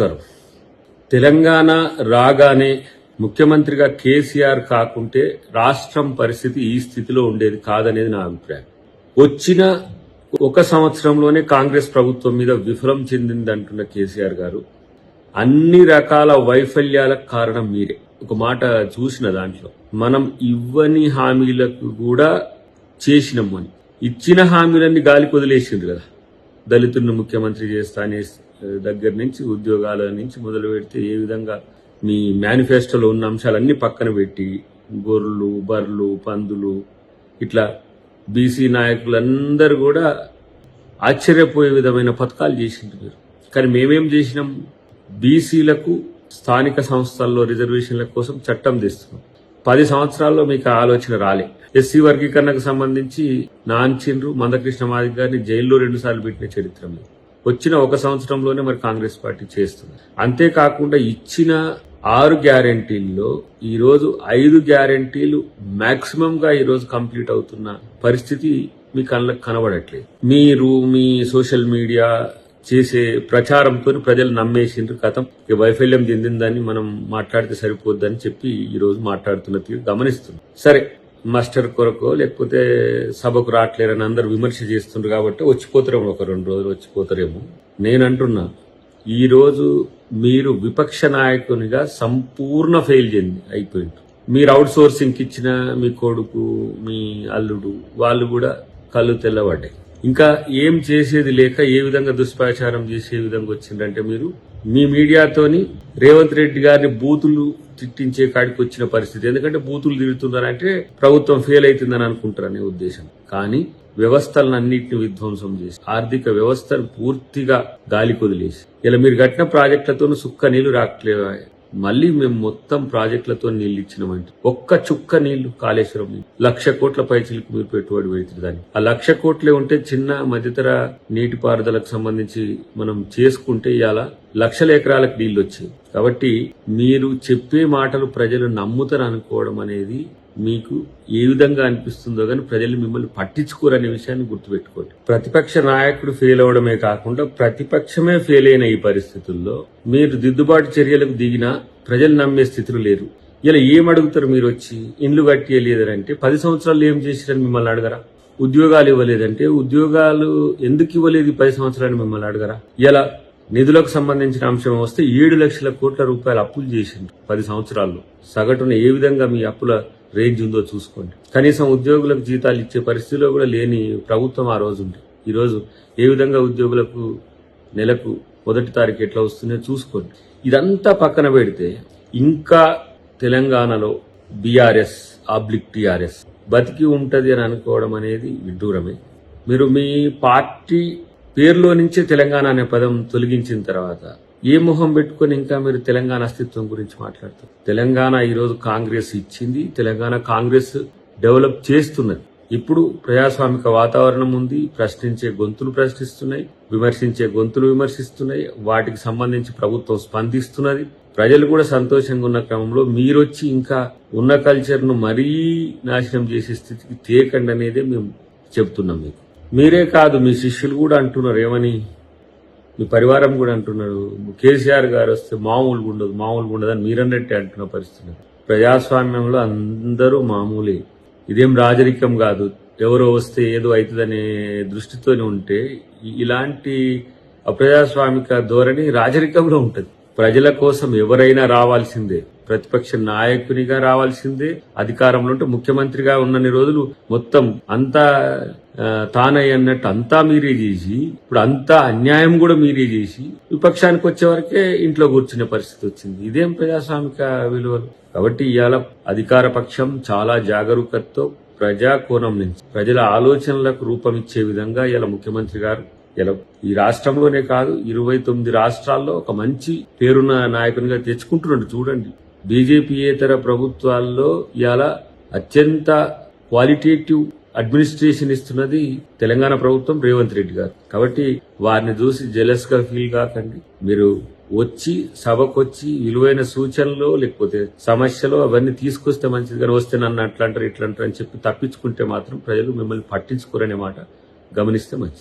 నమస్కారం. తెలంగాణ రాగానే ముఖ్యమంత్రిగా కేసీఆర్ కాకుంటే రాష్ట్రం పరిస్థితి ఈ స్థితిలో ఉండేది కాదనేది నా అభిప్రాయం. వచ్చిన ఒక సంవత్సరంలోనే కాంగ్రెస్ ప్రభుత్వం మీద విఫలం చెందిందంటున్న కేసీఆర్ గారు అన్ని రకాల వైఫల్యాలకు కారణం మీరే. ఒక మాట చూసిన దాంట్లో మనం ఇవ్వని హామీలకు కూడా చేసినాము అని. ఇచ్చిన హామీలన్నీ గాలికి వదిలేసిండ్రు కదా. దళితులను ముఖ్యమంత్రి చేస్తా అనే దగ్గర నుంచి ఉద్యోగాల నుంచి మొదలు పెడితే ఏ విధంగా మీ మేనిఫెస్టోలో ఉన్న అంశాలన్నీ పక్కన పెట్టి గొర్రెలు బర్రెలు పందులు ఇట్లా బీసీ నాయకులందరూ కూడా ఆశ్చర్యపోయే విధమైన పథకాలు చేసిండ్రు మీరు కానీ మేమేం చేసినాం? బీసీలకు స్థానిక సంస్థల్లో రిజర్వేషన్ల కోసం చట్టం తెస్తున్నాం. పది సంవత్సరాల్లో మీకు ఆ ఆలోచన రాలే. ఎస్సీ వర్గీకరణకు సంబంధించి నాంచిండ్రు మందకృష్ణ మాదిక్ గారిని జైల్లో రెండు సార్లు పెట్టిన చరిత్ర వచ్చిన ఒక సంవత్సరంలోనే మరి కాంగ్రెస్ పార్టీ చేస్తుంది. అంతేకాకుండా ఇచ్చిన ఆరు గ్యారంటీల్లో ఈ రోజు ఐదు గ్యారంటీలు మాక్సిమం గా ఈ రోజు కంప్లీట్ అవుతున్న పరిస్థితి మీ కళ్ళకు కనబడట్లేదు. మీరు మీ సోషల్ మీడియా చేసే ప్రచారంతో ప్రజలు నమ్మేసిండ్రు కథం. వైఫల్యం చెందిందని మనం మాట్లాడితే సరిపోద్దని చెప్పి ఈ రోజు మాట్లాడుతున్న తీరు గమనిస్తున్నాం. సరే మాస్టర్ కొరకు లేకపోతే సభకు రావట్లేరని అందరు విమర్శ చేస్తుండ్రు కాబట్టి వచ్చిపోతారేమో ఒక రెండు రోజులు వచ్చిపోతారేమో. నేను అంటున్నా ఈరోజు మీరు విపక్ష నాయకునిగా సంపూర్ణ ఫెయిల్ చెంది అయిపోయింది మీరు అవుట్ సోర్సింగ్కి ఇచ్చిన మీ కొడుకు మీ అల్లుడు వాళ్ళు కూడా కళ్ళు తెల్లబడ్డాయి. ఇంకా ఏం చేసేది లేక ఏ విధంగా దుష్ప్రచారం చేసే విధంగా వచ్చిందంటే మీరు మీ మీడియాతోని రేవంత్ రెడ్డి గారిని బూతులు తిట్టించే కాడికి వచ్చిన పరిస్థితి. ఎందుకంటే బూతులు తిడుతున్నారంటే ప్రభుత్వం ఫెయిల్ అవుతుందని అనుకుంటారనే ఉద్దేశం. కానీ వ్యవస్థలను అన్నింటిని విధ్వంసం చేసి ఆర్థిక వ్యవస్థను పూర్తిగా గాలి కొదిలేసి ఇలా మీరు కట్టిన ప్రాజెక్టులతోనూ సుక్క నీళ్ళు రావట్లేదు మళ్ళీ మేము మొత్తం ప్రాజెక్టులతో నీళ్ళు ఇచ్చినామంటే ఒక్క చుక్క నీళ్ళు కాళేశ్వరం లక్ష కోట్ల పైసలకు మీరు పెట్టుబడి పెడుతుంది దాన్ని. ఆ లక్ష కోట్లే ఉంటే చిన్న మధ్యతర నీటిపారుదలకు సంబంధించి మనం చేసుకుంటే ఇవాళ లక్షల ఎకరాలకు నీళ్ళు వచ్చాయి. కాబట్టి మీరు చెప్పే మాటలు ప్రజలు నమ్ముతారు అనుకోవడం అనేది మీకు ఏ విధంగా అనిపిస్తుందో కానీ ప్రజలు మిమ్మల్ని పట్టించుకోరనే విషయాన్ని గుర్తుపెట్టుకోండి. ప్రతిపక్ష నాయకుడు ఫెయిల్ అవడమే కాకుండా ప్రతిపక్షమే ఫెయిల్ అయిన ఈ పరిస్థితుల్లో మీరు దిద్దుబాటు చర్యలకు దిగినా ప్రజలు నమ్మే స్థితిలో లేరు. ఇలా ఏం అడుగుతారు మీరు వచ్చి? ఇండ్లు కట్టియలేదంటే పది సంవత్సరాలు ఏం చేసిరని మిమ్మల్ని అడగరా? ఉద్యోగాలు ఇవ్వలేదంటే ఉద్యోగాలు ఎందుకు ఇవ్వలేదు పది సంవత్సరాలు మిమ్మల్ని అడగరా? ఇలా నిధులకు సంబంధించిన అంశం వస్తే ఏడు లక్షల కోట్ల రూపాయలు అప్పులు చేసిండ్రు పది సంవత్సరాల్లో. సగటున ఏ విధంగా మీ అప్పుల రేంజ్ ఉందో చూసుకోండి. కనీసం ఉద్యోగులకు జీతాలు ఇచ్చే పరిస్థితిలో కూడా లేని ప్రభుత్వం ఆ రోజు ఉంది. ఈరోజు ఏ విధంగా ఉద్యోగులకు నెలకు మొదటి తారీఖు ఎట్లా వస్తుందో చూసుకోండి. ఇదంతా పక్కన పెడితే ఇంకా తెలంగాణలో బీఆర్ఎస్ ఆబ్లిక్ టీఆర్ఎస్ బతికి ఉంటుంది అని అనుకోవడం అనేది విడ్డూరమే. మీరు మీ పార్టీ పేరులో నుంచే తెలంగాణ అనే పదం తొలగించిన తర్వాత ఏ మొహం పెట్టుకొని ఇంకా మీరు తెలంగాణ అస్తిత్వం గురించి మాట్లాడతారు? తెలంగాణ ఈరోజు కాంగ్రెస్ ఇచ్చింది. తెలంగాణ కాంగ్రెస్ డెవలప్ చేస్తున్నది. ఇప్పుడు ప్రజాస్వామిక వాతావరణం ఉంది. ప్రశ్నించే గొంతులు ప్రశ్నిస్తున్నాయి. విమర్శించే గొంతులు విమర్శిస్తున్నాయి. వాటికి సంబంధించి ప్రభుత్వం స్పందిస్తున్నది. ప్రజలు కూడా సంతోషంగా ఉన్న క్రమంలో మీరొచ్చి ఇంకా ఉన్న కల్చర్ను మరీ నాశనం చేసే స్థితికి తేకండి అనేదే మేము చెప్తున్నాం మీకు. మీరే కాదు మీ శిష్యులు కూడా అంటున్నారు ఏమని? మీ పరివారం కూడా అంటున్నారు కేసీఆర్ గారు వస్తే మామూలుగా ఉండదు మామూలుగా ఉండదు అని మీరన్నట్టే అంటున్న పరిస్థితి. ప్రజాస్వామ్యంలో అందరూ మామూలే. ఇదేం రాజరికం కాదు. ఎవరో వస్తే ఏదో అవుతుందనే దృష్టితోనే ఉంటే ఇలాంటి అప్రజాస్వామిక ధోరణి రాజరికంలో ఉంటుంది. ప్రజల కోసం ఎవరైనా రావాల్సిందే. ప్రతిపక్ష నాయకునిగా రావాల్సిందే. అధికారంలో ఉంటే ముఖ్యమంత్రిగా ఉన్నన్ని రోజులు మొత్తం అంతా ఆ, తానయ్య అన్నట్టు అంతా మీరే చేసి ఇప్పుడు అంతా అన్యాయం కూడా మీరే చేసి విపక్షానికి వచ్చే వరకే ఇంట్లో కూర్చునే పరిస్థితి వచ్చింది. ఇదేం ప్రజాస్వామిక విలువలు? కాబట్టి ఇవాళ అధికార పక్షం చాలా జాగరూకతతో ప్రజా కోణం నుంచి ప్రజల ఆలోచనలకు రూపం ఇచ్చే విధంగా ఇలా ముఖ్యమంత్రి గారు ఇలా ఈ రాష్ట్రంలోనే కాదు ఇరవై తొమ్మిది రాష్ట్రాల్లో ఒక మంచి పేరున్న నాయకునిగా తెచ్చుకుంటున్నాడు. చూడండి. బీజేపీయేతర ప్రభుత్వాల్లో ఇవాళ అత్యంత క్వాలిటేటివ్ అడ్మినిస్ట్రేషన్ ఇస్తున్నది తెలంగాణ ప్రభుత్వం రేవంత్ రెడ్డి గారు. కాబట్టి వారిని చూసి జెలస్గా ఫీల్ కాకండి. మీరు వచ్చి సభకొచ్చి విలువైన సూచనలు లేకపోతే సమస్యలు అవన్నీ తీసుకొస్తే మంచిది కానీ వస్తే నన్ను అట్లా అంటారు ఇట్లా అంటారు అని చెప్పి తప్పించుకుంటే మాత్రం ప్రజలు మిమ్మల్ని పట్టించుకోరనే మాట గమనిస్తే మంచిది.